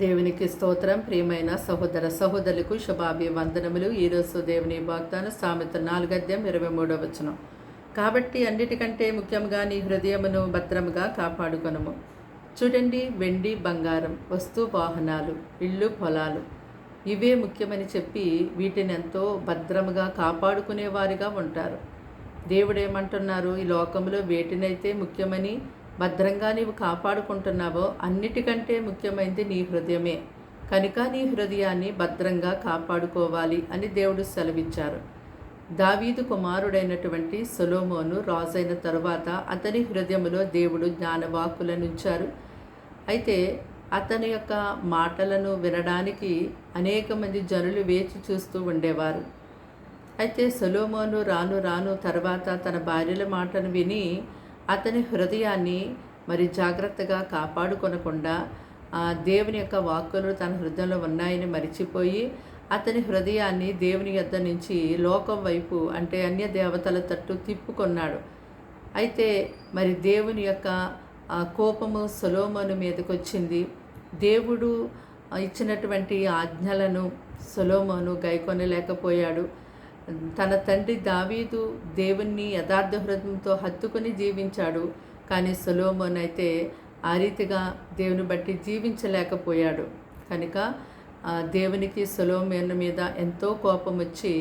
దేవునికి స్తోత్రం. ప్రియమైన సహోదర సహోదరులకు శుభాభివందనములు. ఈరోజు దేవుని వాగ్దానం సామెత నాలుగద్యం ఇరవై మూడవ వచనం. కాబట్టి అన్నిటికంటే ముఖ్యంగా నీ హృదయమును భద్రముగా కాపాడుకొనము. చూడండి వెండి బంగారం వస్తు వాహనాలు ఇళ్ళు పొలాలు. ఇవే ముఖ్యమని చెప్పి వీటిని ఎంతో భద్రముగా కాపాడుకునేవారిగా ఉంటారు. దేవుడు ఏమంటున్నారు? ఈ లోకంలో వేటినైతే ముఖ్యమని భద్రంగా నీవు కాపాడుకుంటున్నావో అన్నిటికంటే ముఖ్యమైనది నీ హృదయమే. కనుక నీ హృదయాన్ని భద్రంగా కాపాడుకోవాలి అని దేవుడు సెలవిచ్చారు. దావీదు కుమారుడైనటువంటి సొలోమోను రాజైన తరువాత అతని హృదయములో దేవుడు జ్ఞానవాకులనుంచారు అయితే అతని యొక్క మాటలను వినడానికి అనేక మంది జనులు వేచి చూస్తూ ఉండేవారు. అయితే సొలోమోను రాను రాను తర్వాత తన భార్యల మాటను విని అతని హృదయాన్ని మరి జాగ్రత్తగా కాపాడుకొనకుండా ఆ దేవుని యొక్క వాక్కులు తన హృదయంలో ఉన్నాయని మరిచిపోయి అతని హృదయాన్ని దేవుని యొద్ద నుంచి లోకం వైపు అంటే అన్య దేవతల తట్టు తిప్పుకొన్నాడు. అయితే మరి దేవుని యొక్క కోపము సొలోమోను మీదకి వచ్చింది దేవుడు ఇచ్చినటువంటి ఆజ్ఞలను సొలోమోను గైకొనలేకపోయాడు. తన తండ్రి దావీదు దేవుణ్ణి యథార్థ హృదయంతో హత్తుకుని జీవించాడు. కానీ సొలోమోన్ అయితే ఆ రీతిగా దేవుని బట్టి జీవించలేకపోయాడు. కనుక దేవునికి సొలోమోన్ మీద ఎంతో కోపం వచ్చి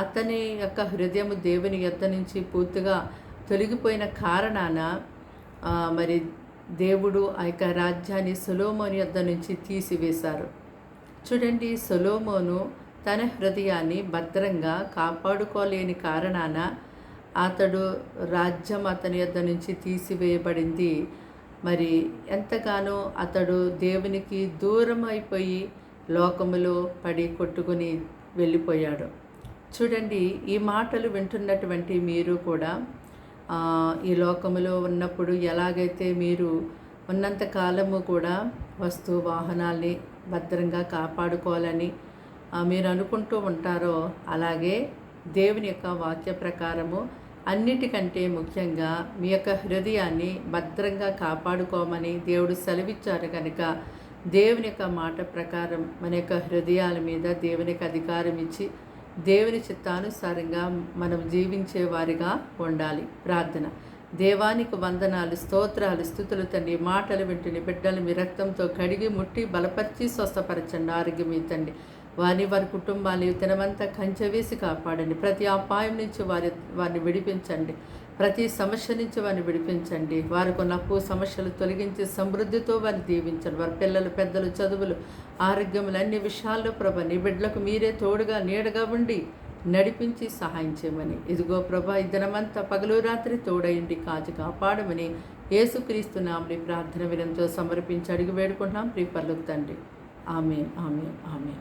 అతని యొక్క హృదయం దేవుని యొద్ద నుంచి పూర్తిగా తొలగిపోయిన కారణాన మరి దేవుడు ఆ యొక్క రాజ్యాన్ని సొలోమోని యొద్ద నుంచి తీసివేశారు. చూడండి సొలోమోను తన హృదయాన్ని భద్రంగా కాపాడుకోలేని కారణాన అతడు రాజ్యం అతని యొద్ద నుంచి తీసివేయబడింది. మరి ఎంతగానో అతడు దేవునికి దూరం అయిపోయి లోకములో పడి కొట్టుకుని వెళ్ళిపోయాడు. చూడండి ఈ మాటలు వింటున్నటువంటి మీరు కూడా ఈ లోకములో ఉన్నప్పుడు ఎలాగైతే మీరు ఉన్నంత కాలము కూడా వస్తు వాహనాల్ని భద్రంగా కాపాడుకోవాలని మీరు అనుకుంటూ ఉంటారో అలాగే దేవుని యొక్క వాక్య ప్రకారము అన్నిటికంటే ముఖ్యంగా మీ యొక్క హృదయాన్ని భద్రంగా కాపాడుకోమని దేవుడు సెలవిచ్చారు కనుక దేవుని యొక్క మాట ప్రకారం మన యొక్క హృదయాల మీద దేవునికి అధికారం ఇచ్చి దేవుని చిత్తానుసారంగా మనం జీవించే వారిగా ఉండాలి. ప్రార్థన. దేవానికి వందనాలు స్తోత్రాలు స్థుతులు తండ్రి మాటలు వింటుని బిడ్డలు మీ రక్తంతో కడిగి ముట్టి బలపరిచి స్వస్థపరచండి. ఆరోగ్యం తండ్రి. వారిని వారి కుటుంబాన్ని తినమంతా కంచె వేసి కాపాడండి. ప్రతి అపాయం నుంచి వారి వారిని విడిపించండి. ప్రతి సమస్య నుంచి వారిని విడిపించండి. వారికి ఉన్న అప్పు సమస్యలు తొలగించి సమృద్ధితో వారిని దీవించండి. వారి పిల్లలు పెద్దలు చదువులు ఆరోగ్యములు అన్ని విషయాల్లో ప్రభ నీ బిడ్డలకు మీరే తోడుగా నీడగా ఉండి నడిపించి సహాయం చేయమని. ఇదిగో ప్రభా ఈ దినమంతా పగలు రాత్రి తోడయండి కాజు కాపాడమని యేసుక్రీస్తున్నామని ప్రార్థన వినంతో సమర్పించి అడిగి వేడుకుంటున్నాం. ప్రీపర్లకు తండ్రి. ఆమె ఆమె ఆమె